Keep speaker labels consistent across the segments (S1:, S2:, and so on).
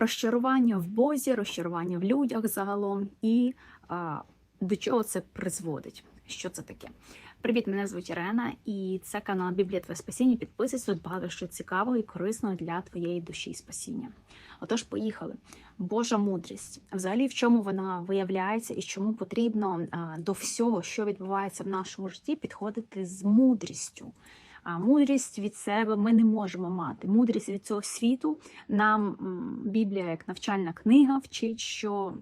S1: розчарування в Бозі, розчарування в людях загалом, і а, до чого це призводить. Що це таке? Привіт, мене звуть Ірена, і це канал Біблія Твоє Спасіння. Підписуйся, тут багато що цікавого і корисного для твоєї душі і спасіння. Отож, поїхали. Божа мудрість. Взагалі, в чому вона виявляється і чому потрібно до всього, що відбувається в нашому житті, підходити з мудрістю. А мудрість від себе ми не можемо мати. Мудрість від цього світу нам Біблія, як навчальна книга, вчить, що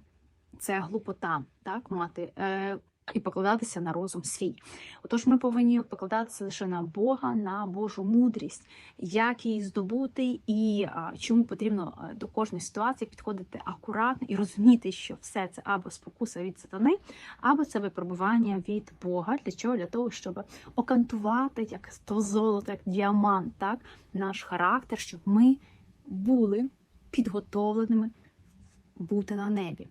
S1: це глупота, так мати е, і покладатися на розум свій. Отож, ми повинні покладатися лише на Бога, на Божу мудрість, як її здобути, і а, чому потрібно е, до кожної ситуації підходити акуратно і розуміти, що все це або спокуса від сатани, або це випробування від Бога. Для чого? Для того, щоб окантувати як то золото, як діамант, так наш характер, щоб ми були підготовленими бути на небі.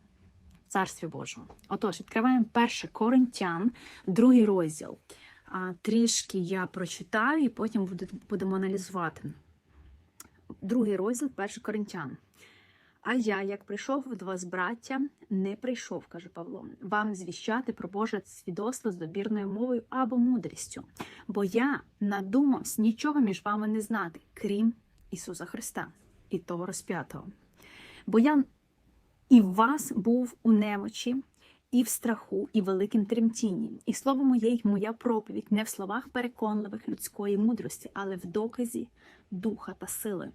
S1: Царстві Божому. Отож, відкриваємо перше Коринтян, другий розділ. Трішки я прочитаю і потім будемо аналізувати. Другий розділ, перший Коринтян. А я, як прийшов до вас, браття, не прийшов, каже Павло, вам звіщати про Боже свідоцтво з добірною мовою або мудрістю. Бо я надумався нічого між вами не знати, крім Ісуса Христа і того розп'ятого. Бо я і в вас був у немочі, і в страху, і великим тремтінні. І слово моє, й моя проповідь не в словах переконливих людської мудрості, але в доказі духа та сили.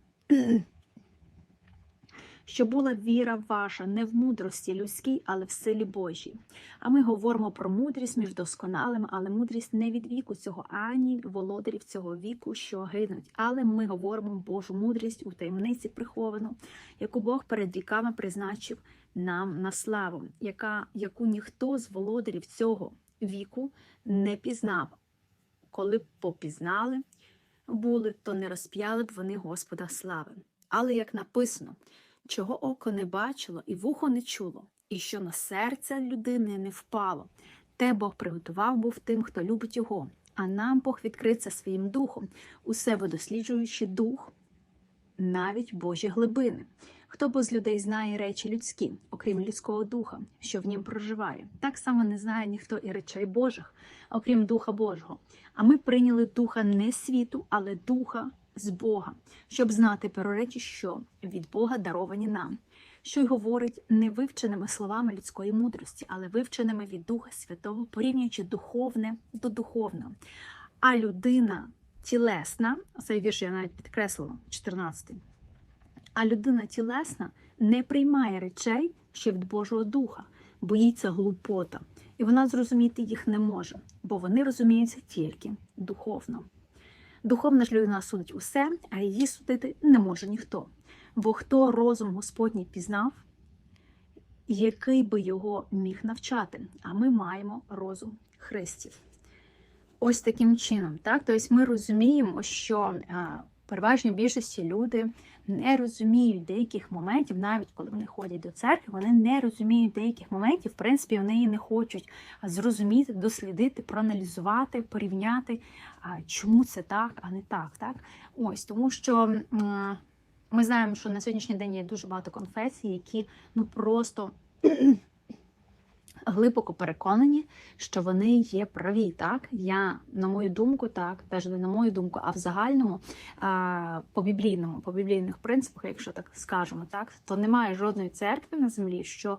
S1: Що була віра ваша не в мудрості людській, але в силі Божій. А ми говоримо про мудрість між досконалими, але мудрість не від віку цього, ані володарів цього віку, що гинуть. Але ми говоримо Божу мудрість у таємниці приховану, яку Бог перед віками призначив нам на славу, яка, яку ніхто з володарів цього віку не пізнав. Коли б попізнали були, то не розп'яли б вони Господа слави. Але як написано, чого око не бачило і вухо не чуло, і що на серце людини не впало, те Бог приготував був тим, хто любить його. А нам Бог відкриться своїм духом, у себе досліджуючи дух, навіть Божі глибини. Хто бо з людей знає речі людські, окрім людського духа, що в нім проживає, так само не знає ніхто і речей Божих, окрім Духа Божого. А ми прийняли духа не світу, але духа з Бога, щоб знати про речі, що від Бога даровані нам, що й говорить не вивченими словами людської мудрості, але вивченими від Духа Святого, порівнюючи духовне до духовного. А людина тілесна, цей вірш я навіть підкреслила, 14. А людина тілесна не приймає речей, що від Божого Духа, боїться глупота, і вона зрозуміти їх не може, бо вони розуміються тільки духовно. Духовна ж людина судить усе, а її судити не може ніхто. Бо хто розум Господній пізнав, який би його міг навчати, а ми маємо розум Христів. Ось таким чином, так? Тобто ми розуміємо, що переважній більшості люди не розуміють деяких моментів, навіть коли вони ходять до церкви, вони не розуміють деяких моментів, в принципі, вони її не хочуть зрозуміти, дослідити, проаналізувати, порівняти, чому це так, а не так. так? Ось тому що. Ми знаємо, що на сьогоднішній день є дуже багато конфесій, які ну просто глибоко переконані, що вони є праві. Так, я на мою думку, так, теж не на мою думку, а в загальному по біблійному, по біблійних принципах, якщо так скажемо, так, то немає жодної церкви на землі, що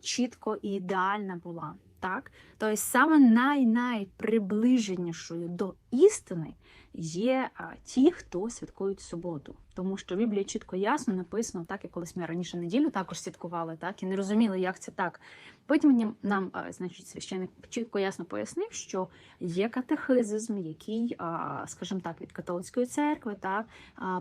S1: чітко і ідеальна була. Так, тобто саме най-найприближенішою до істини є ті, хто святкують суботу. Тому що в Біблії чітко ясно написано, так як колись ми раніше неділю також святкували, так і не розуміли, як це так. Потім нам, значить, священник чітко ясно пояснив, що є катехизм, який, скажімо так, від католицької церкви, так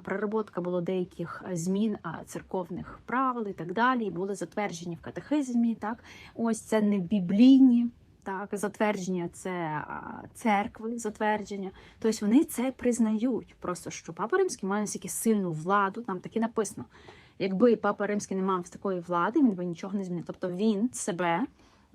S1: проработка було деяких змін церковних правил і так далі, і були затверджені в катехизмі. Так, ось це не біблійні. Так, затвердження це церкви, затвердження. Тобто вони це признають. Просто що Папа Римський має настільки сильну владу, там таки написано. Якби Папа Римський не мав такої влади, він би нічого не змінив. Тобто він себе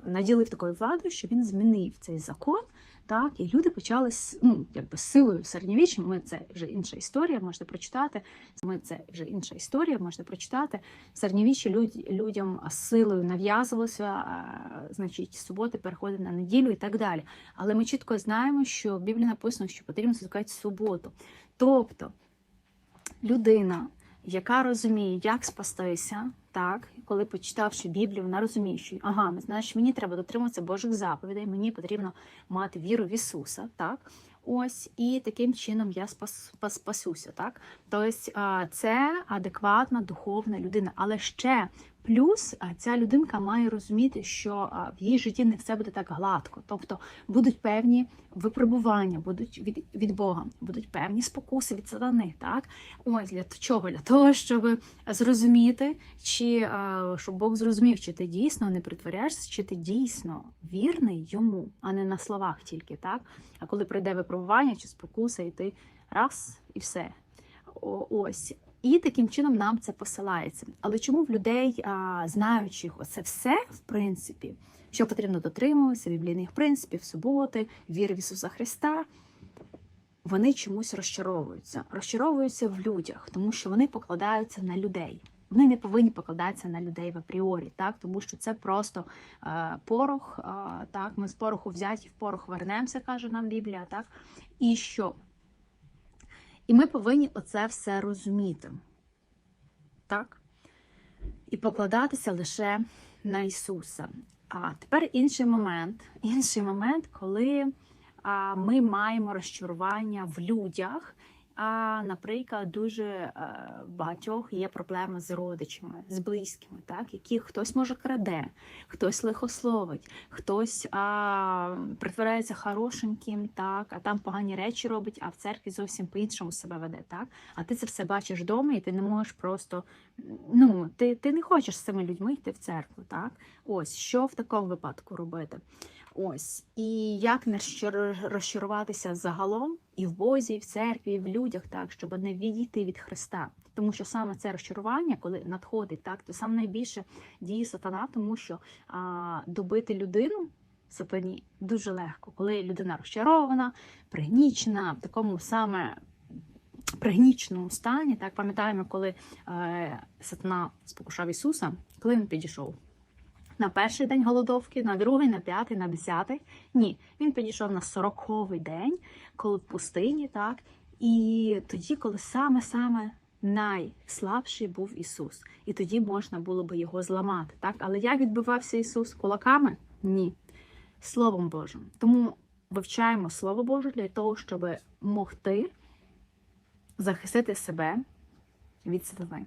S1: наділив такою владою, що він змінив цей закон так, і люди почали з- ну, якби з силою середньовіччя. Ми це вже інша історія, можете прочитати. Ми це вже інша історія, можете прочитати. В середньовіччі люд, людям з силою нав'язувалося, значить, з суботи переходить на неділю і так далі. Але ми чітко знаємо, що в Біблії написано, що потрібно святкувати суботу. Тобто людина, яка розуміє, як спастися, так, коли почитавши Біблію, вона розуміє, що ага, значить, мені треба дотримуватися Божих заповідей, мені потрібно мати віру в Ісуса, так. Ось і таким чином я спас, спасуся, так. Тобто це адекватна духовна людина. Але ще плюс ця людинка має розуміти, що в її житті не все буде так гладко. Тобто будуть певні випробування, будуть від, від Бога, будуть певні спокуси від сатани. Так, ось для чого? Для того, щоб зрозуміти, чи щоб Бог зрозумів, чи ти дійсно не притворяєшся, чи ти дійсно вірний йому, а не на словах тільки, так. А коли прийде випробування чи спокуса, і ти раз і все. Ось. І таким чином нам це посилається. Але чому в людей, а, знаючих оце все, в принципі, що потрібно дотримуватися біблійних принципів, суботи, віри в Ісуса Христа, вони чомусь розчаровуються. Розчаровуються в людях, тому що вони покладаються на людей. Вони не повинні покладатися на людей в апріорі, так тому що це просто е, порох. Е, так, ми з пороху взяті в порох вернемося, каже нам Біблія. Так і що? І ми повинні оце все розуміти. Так? І покладатися лише на Ісуса. А тепер інший момент. Інший момент, коли ми маємо розчарування в людях. А, наприклад, дуже е, багатьох є проблеми з родичами, з близькими, так, які хтось може краде, хтось лихословить, хтось а, притворяється хорошеньким, так, а там погані речі робить, а в церкві зовсім по-іншому себе веде. Так? А ти це все бачиш вдома, і ти не можеш просто ну, ти, ти не хочеш з цими людьми йти в церкву. Так? Ось що в такому випадку робити? Ось і як не розчаруватися загалом і в Бозі, і в церкві, і в людях, так щоб не відійти від Христа. Тому що саме це розчарування, коли надходить, так то саме найбільше діє сатана, тому що а, добити людину сатані дуже легко, коли людина розчарована, пригнічена, в такому саме пригніченому стані. Так пам'ятаємо, коли е, сатана спокушав Ісуса, коли він підійшов. На перший день голодовки, на другий, на п'ятий, на десятий. Ні, він підійшов на сороковий день, коли в пустині, так. І тоді, коли саме-саме найслабший був Ісус. І тоді можна було би його зламати. Так? Але як відбивався Ісус кулаками? Ні. Словом Божим. Тому вивчаємо Слово Боже для того, щоб могти захистити себе від сатани.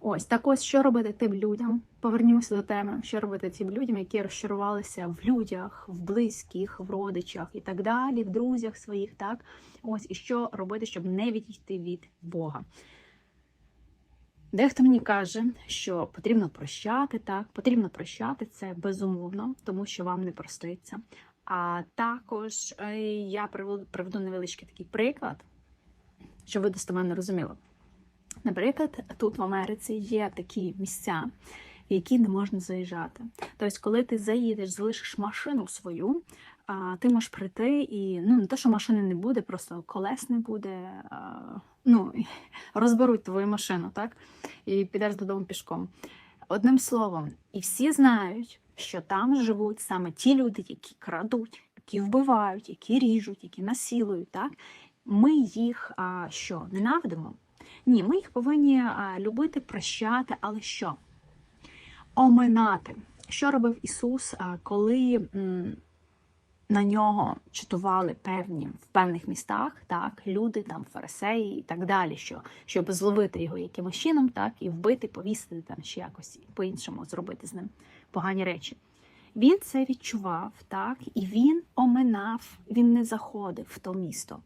S1: Ось так ось що робити тим людям. Повернімося до теми, що робити тим людям, які розчарувалися в людях, в близьких, в родичах і так далі, в друзях своїх, так ось і що робити, щоб не відійти від Бога. Дехто мені каже, що потрібно прощати, так, потрібно прощати це безумовно, тому що вам не проститься. А також е, я приведу, невеличкий такий приклад, щоб ви достеменно розуміли. Наприклад, тут в Америці є такі місця, в які не можна заїжджати. Тобто, коли ти заїдеш, залишиш машину свою, ти можеш прийти і ну не те, що машини не буде, просто колес не буде. Ну, розберуть твою машину, так? І підеш додому пішком. Одним словом, і всі знають, що там живуть саме ті люди, які крадуть, які вбивають, які ріжуть, які насилують. Так? Ми їх а, що, ненавидимо? Ні, ми їх повинні любити, прощати, але що? Оминати. Що робив Ісус, коли на нього чатували певні в певних містах, так, люди, там, фарисеї і так далі, що, щоб зловити його якимось чином, так, і вбити, повісити там ще якось по-іншому зробити з ним погані речі. Він це відчував, так, і він оминав, він не заходив в то місто.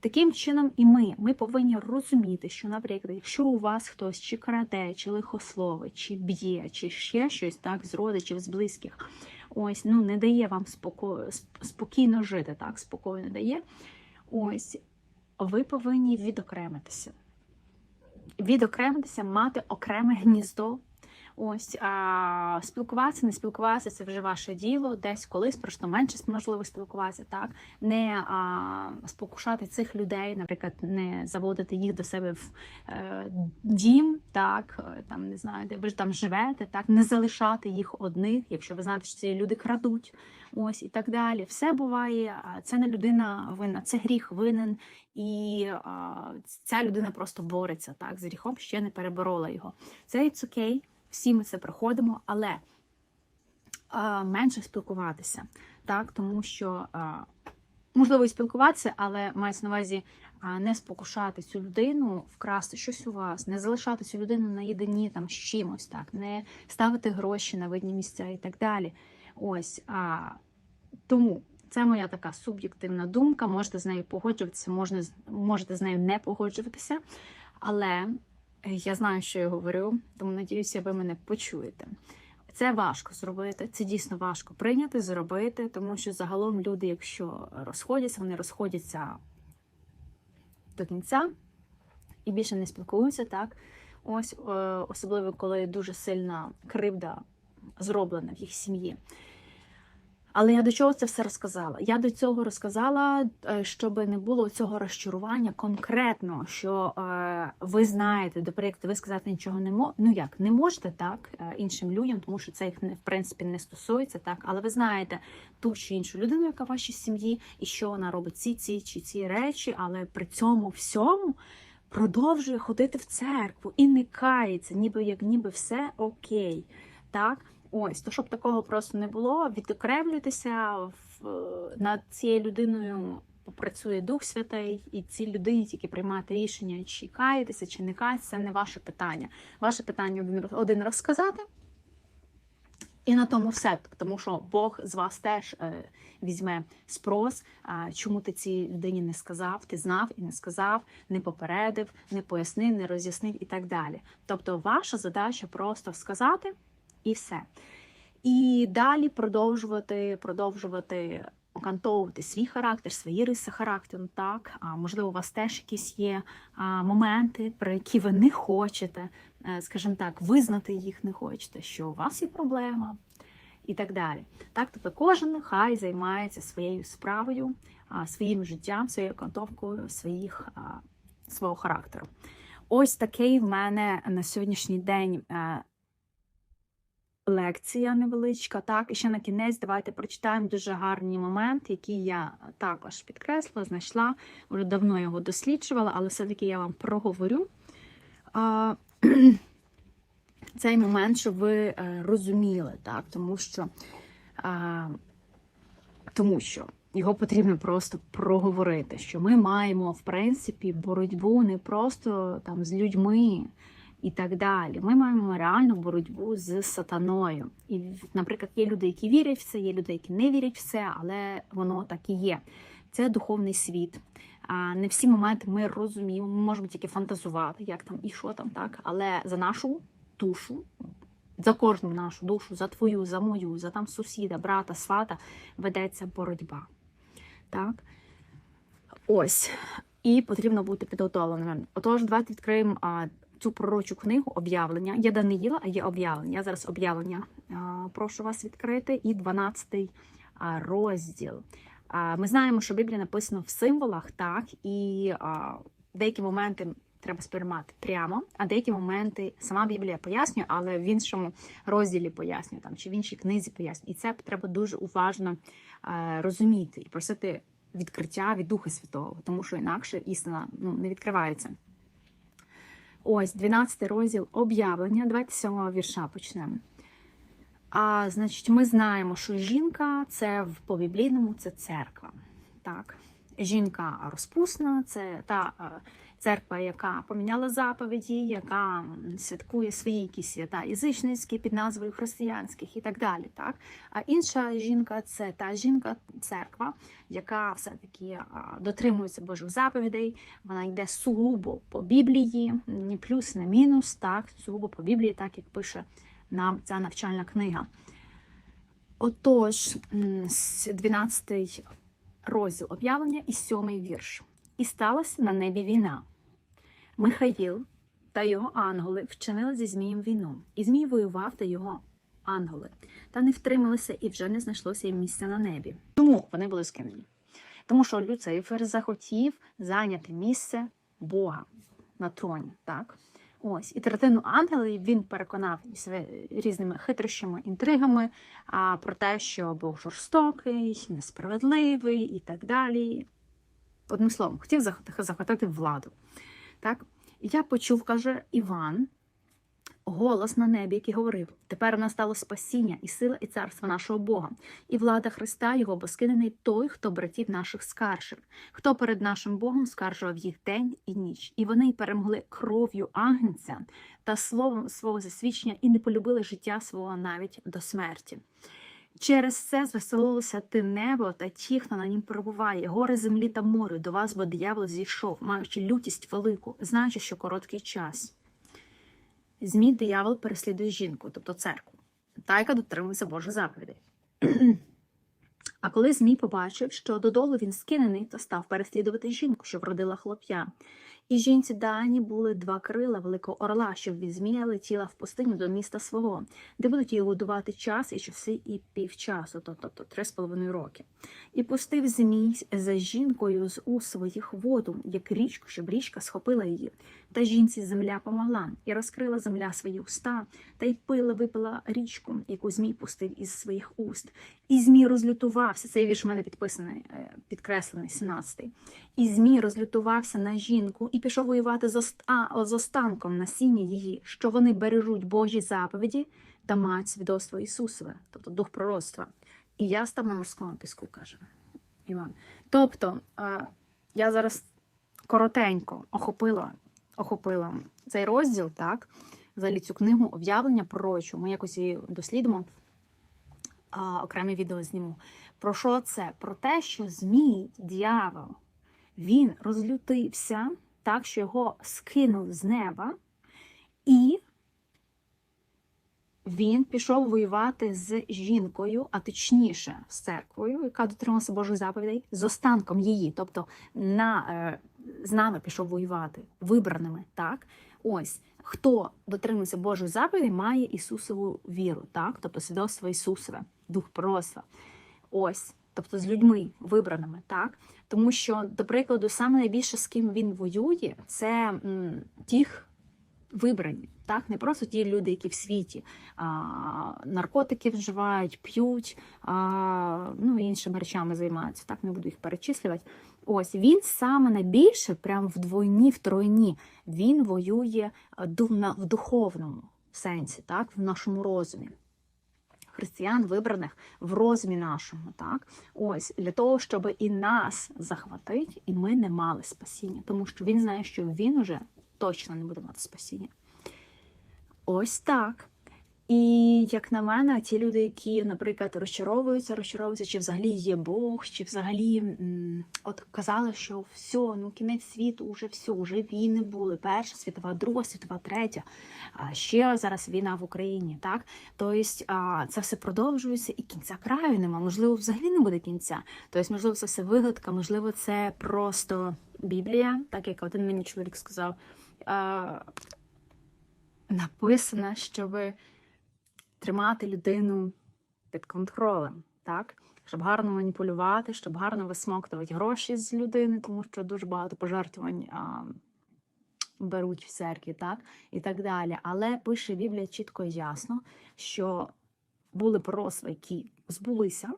S1: Таким чином, і ми. Ми повинні розуміти, що, наприклад, якщо у вас хтось чи краде, чи лихословить, чи б'є, чи ще щось так з родичів, з близьких, ось ну не дає вам споко... спокійно жити, так, спокійно дає. Ось ви повинні відокремитися. Відокремитися, мати окреме гніздо, Ось а, спілкуватися, не спілкуватися це вже ваше діло. Десь колись просто менше можливо спілкуватися, так не а, спокушати цих людей, наприклад, не заводити їх до себе в е, дім, так е, там не знаю, де ви ж там живете, так не залишати їх одних, якщо ви знаєте, що ці люди крадуть, ось і так далі. Все буває. Це не людина винна, це гріх винен, і а, ця людина просто бореться так з гріхом, ще не переборола його. Це it's окей, всі ми це проходимо, але а, менше спілкуватися, так, тому що а, можливо і спілкуватися, але мається на увазі не спокушати цю людину, вкрасти щось у вас, не залишати цю людину наєдині там з чимось, так, не ставити гроші на видні місця і так далі. Ось а, тому. Це моя така суб'єктивна думка. Можете з нею погоджуватися, можна, можете з нею не погоджуватися. Але е, я знаю, що я говорю, тому надіюся, ви мене почуєте. Це важко зробити, це дійсно важко прийняти, зробити, тому що загалом люди, якщо розходяться, вони розходяться до кінця і більше не спілкуються, так? Ось е, особливо коли дуже сильна кривда зроблена в їх сім'ї. Але я до чого це все розказала? Я до цього розказала, е, щоб не було цього розчарування конкретно, що е, ви знаєте, до прикладу, ви сказати нічого не можете. Ну як не можете так е, іншим людям, тому що це їх не в принципі не стосується, так. Але ви знаєте ту чи іншу людину, яка в вашій сім'ї, і що вона робить ці, ці чи ці речі, але при цьому всьому. Продовжує ходити в церкву і не кається, ніби як ніби все окей. Так, Ось, то щоб такого просто не було, відокремлюйтеся над цією людиною. Попрацює Дух Святий, і цій людині тільки приймати рішення, чи каєтеся, чи не каєтеся, це не ваше питання. Ваше питання один, раз сказати, і на тому все. Тому що Бог з вас теж е, візьме спрос, а, чому ти цій людині не сказав, ти знав і не сказав, не попередив, не пояснив, не роз'яснив і так далі. Тобто, ваша задача просто сказати і все. І далі продовжувати, продовжувати окантовувати свій характер, свої риси характеру. Так, а можливо, у вас теж якісь є а, моменти, про які ви не хочете, е, скажімо так, визнати їх не хочете, що у вас є проблема. І так далі. Так, тобто кожен хай займається своєю справою, своїм життям, своєю окантовкою своїх, свого характеру. Ось такий в мене на сьогоднішній день е, лекція невеличка. Так, і ще на кінець давайте прочитаємо дуже гарний момент, який я також підкреслила, знайшла. Вже давно його досліджувала, але все-таки я вам проговорю. Цей момент, щоб ви е, розуміли, так, тому що, а, тому що його потрібно просто проговорити, що ми маємо, в принципі, боротьбу не просто там з людьми і так далі. Ми маємо реальну боротьбу з сатаною. І, наприклад, є люди, які вірять в це, є люди, які не вірять в це, але воно так і є. Це духовний світ. Не всі моменти ми розуміємо, ми можемо тільки фантазувати, як там і що там, так. Але за нашу душу, за кожну нашу душу, за твою, за мою, за там сусіда, брата, свата ведеться боротьба. Так? Ось. І потрібно бути підготовленим. Отож, давайте відкриємо цю пророчу книгу об'явлення. Є Даниїла, а є об'явлення. Я зараз об'явлення прошу вас відкрити. І 12 розділ. Ми знаємо, що Біблія написана в символах, так, і деякі моменти треба сприймати прямо, а деякі моменти сама Біблія пояснює, але в іншому розділі пояснює, там, чи в іншій книзі пояснює. І це треба дуже уважно а, розуміти і просити відкриття від Духа Святого, тому що інакше істина ну, не відкривається. Ось 12 розділ об'явлення, 27 вірша почнемо. А значить, ми знаємо, що жінка це в по-біблійному це церква. Так, жінка розпусна, це та е, церква, яка поміняла заповіді, яка святкує свої якісь свята язичницькі під назвою християнських і так далі. Так, а інша жінка це та жінка, церква, яка все-таки дотримується Божих заповідей. Вона йде сугубо по Біблії, ні плюс, ні мінус, так, сугубо по Біблії, так як пише нам ця навчальна книга. Отож, м, 12 розділ об'явлення і 7 вірш. І сталася на небі війна. Михаїл, та його ангели вчинили зі Змієм війну, і Змій воював та його ангели, та не втрималися і вже не знайшлося їм місця на небі. Чому вони були скинені? Тому що Люцифер захотів зайняти місце Бога на троні, так? Ось, і третину ангелів він переконав різними хитрощами, інтригами а, про те, що Бог жорстокий, несправедливий і так далі. Одним словом, хотів зах- захватити владу. Так? Я почув, каже Іван, голос на небі, який говорив: тепер настало спасіння і сила, і царство нашого Бога, і влада Христа Його, бо скинений той, хто братів наших скаржив, хто перед нашим Богом скаржував їх день і ніч, і вони перемогли кров'ю агнця та словом свого засвідчення і не полюбили життя свого навіть до смерті. Через це звеселилося ти небо та ті, хто на нім перебуває, гори землі та море, до вас, бо диявол зійшов, маючи лютість велику, знаючи, що короткий час. Змій диявол переслідує жінку, тобто церкву, та яка дотримується Божих заповідей. А коли Змій побачив, що додолу він скинений, то став переслідувати жінку, що вродила хлоп'я. І жінці дані були два крила великого орла, щоб від Змія летіла в пустиню до міста свого, де будуть її годувати час і часи, і півчасу, тобто три з половиною роки. І пустив Змій за жінкою з у своїх воду, як річку, щоб річка схопила її. Та жінці земля помогла, і розкрила земля свої уста, та й пила випила річку, яку Змій пустив із своїх уст. І Змій розлютувався. Цей вірш у мене підписаний, е, підкреслений, 17-й. І Змій розлютувався на жінку і пішов воювати з, з останком насіння її, що вони бережуть Божі заповіді та мають свідоцтво Ісусове, тобто дух пророцтва. І я став на морському піску, каже Іван. Тобто, е, я зараз коротенько охопила, охопила цей розділ, так, взагалі цю книгу об'явлення пророчу. Ми якось її дослідимо, окреме відео зніму. Про що це? Про те, що Змій, дьявол, він розлютився так, що його скинув з неба, і він пішов воювати з жінкою, а точніше з церквою, яка дотрималася Божих заповідей, з останком її, тобто на, е, з нами пішов воювати, вибраними. так? Ось хто дотримується Божих заповідей, має Ісусову віру, так? тобто свідоцтво Ісусове, дух пророцтва. Ось, тобто з людьми вибраними, так? Тому що, до прикладу, саме найбільше з ким він воює, це тих вибрані, так? Не просто ті люди, які в світі а, наркотики вживають, п'ють, а, ну іншими речами займаються. Так, не буду їх перечислювати. Ось він саме найбільше, прямо вдвойні, втройні, він воює на- в духовному сенсі, так, в нашому розумі. Християн вибраних в розумі нашому, так ось для того, щоб і нас захватити, і ми не мали спасіння, тому що він знає, що він уже точно не буде мати спасіння. Ось так. І як на мене, ті люди, які, наприклад, розчаровуються, розчаровуються, чи взагалі є Бог, чи взагалі от казали, що все, ну кінець світу, вже все, вже війни були. Перша світова, друга світова, третя. А ще зараз війна в Україні, так? Тобто це все продовжується і кінця краю нема. Можливо, взагалі не буде кінця. Тобто, можливо, це все вигадка, можливо, це просто Біблія, так як один мені чоловік сказав. Написано, щоб тримати людину під контролем, так? Щоб гарно маніпулювати, щоб гарно висмоктувати гроші з людини, тому що дуже багато пожертвувань а, беруть в церкві, так? І так далі. Але пише Біблія чітко і ясно, що були пророцтва, які збулися,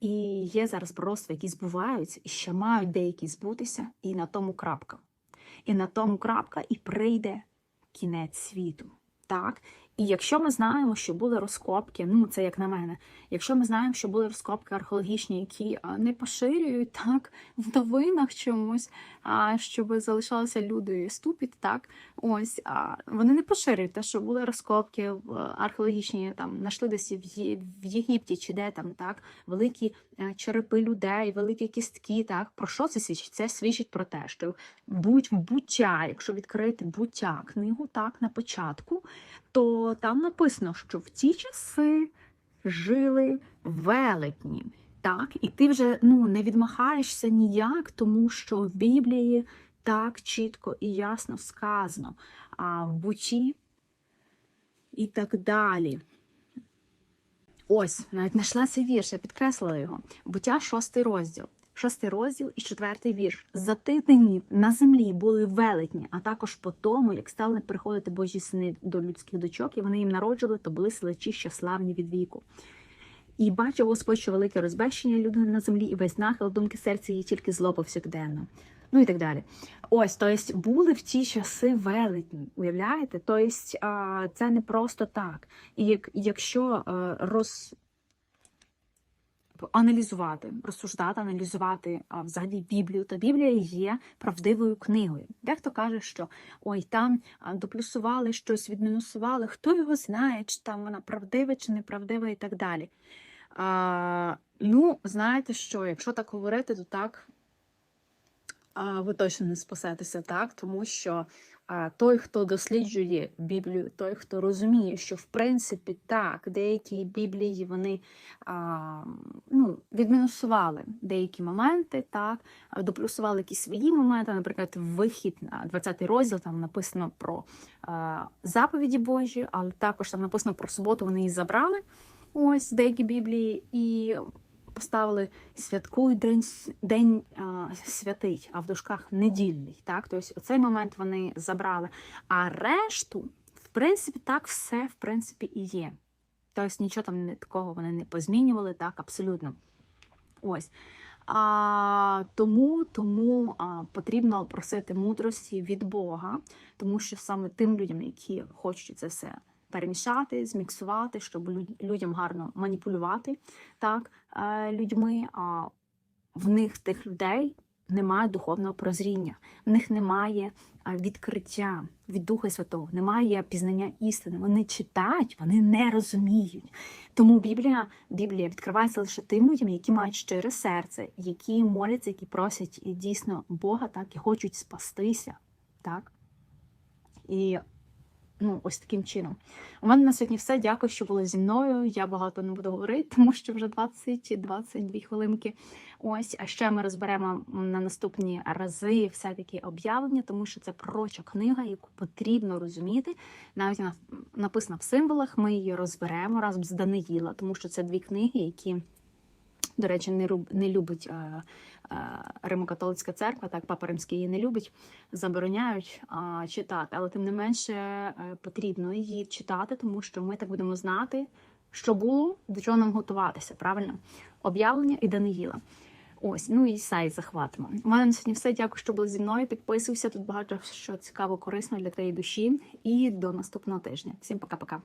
S1: і є зараз пророцтва, які збуваються, і ще мають деякі збутися, і на тому крапка. І на тому крапка, і прийде кінець світу. Так? І якщо ми знаємо, що були розкопки, ну це як на мене, якщо ми знаємо, що були розкопки археологічні, які не поширюють так в новинах чомусь, а щоб залишалися люди ступіт, так ось а вони не поширюють те, що були розкопки в археологічні, там знайшли десь в, Є- в Єгипті чи де там так великі е, черепи людей, великі кістки. Так про що це свідчить? Це свідчить про те, що будь буття, якщо відкрити буття книгу так на початку, то там написано, що в ті часи жили велетні. Так, і ти вже ну не відмахаєшся ніяк, тому що в Біблії так чітко і ясно сказано. а, в Бучі і так далі. Ось, навіть знайшла цей вірш, я підкреслила його. Буття, шостий розділ. Шостий розділ і четвертий вірш. За тих днів на землі були велетні, а також по тому, як стали приходити Божі сини до людських дочок, і вони їм народжували, то були селечі, що славні від віку. І бачив Господь, що велике розбещення людини на землі, і весь нахил думки серця її тільки зло повсякденно. Ну і так далі. Ось, тобто, були в ті часи велетні, уявляєте? Тобто, це не просто так. І як, якщо а, роз... аналізувати, розсуждати, аналізувати взагалі Біблію, то Біблія є правдивою книгою. Дехто каже, що ой, там доплюсували щось, відмінусували, хто його знає, чи там вона правдива чи неправдива і так далі. А, ну, знаєте що, якщо так говорити, то так а, ви точно не спасетеся так, тому що а, той, хто досліджує Біблію, той, хто розуміє, що в принципі так, деякі Біблії вони а, ну, відмінусували деякі моменти, так, доплюсували якісь свої моменти, наприклад, вихід на 20 розділ, там написано про а, заповіді Божі, але також там написано про суботу, вони її забрали. Ось деякі Біблії і поставили святкуй день, день а, святий, а в дужках недільний. Так? Тобто оцей момент вони забрали. А решту, в принципі, так все в принципі і є. Тобто нічого там такого вони не позмінювали, так, абсолютно. Ось. А, тому тому а, потрібно просити мудрості від Бога, тому що саме тим людям, які хочуть це все перемішати, зміксувати, щоб людям гарно маніпулювати так, е, людьми, а в них тих людей немає духовного прозріння, в них немає відкриття від Духа Святого, немає пізнання істини. Вони читають, вони не розуміють. Тому Біблія, Біблія відкривається лише тим людям, які мають щире серце, які моляться, які просять і дійсно Бога, так і хочуть спастися. Так? І ну, ось таким чином. У мене на сьогодні все. Дякую, що були зі мною. Я багато не буду говорити, тому що вже 20-22 хвилинки. Ось, а ще ми розберемо на наступні рази все-таки об'явлення, тому що це пророча книга, яку потрібно розуміти. Навіть вона написана в символах. Ми її розберемо разом з Даниїла, тому що це дві книги, які. До речі, не, любить е, Римо-католицька церква, так Папа Римський її не любить, забороняють а, читати. Але тим не менше е, потрібно її читати, тому що ми так будемо знати, що було, до чого нам готуватися. Правильно? Об'явлення і Даниїла. Ось, ну і сайт захватимо. У мене на сьогодні все. Дякую, що були зі мною. Підписуйся. Тут багато що цікаво, корисно для твоєї душі. І до наступного тижня. Всім пока-пока.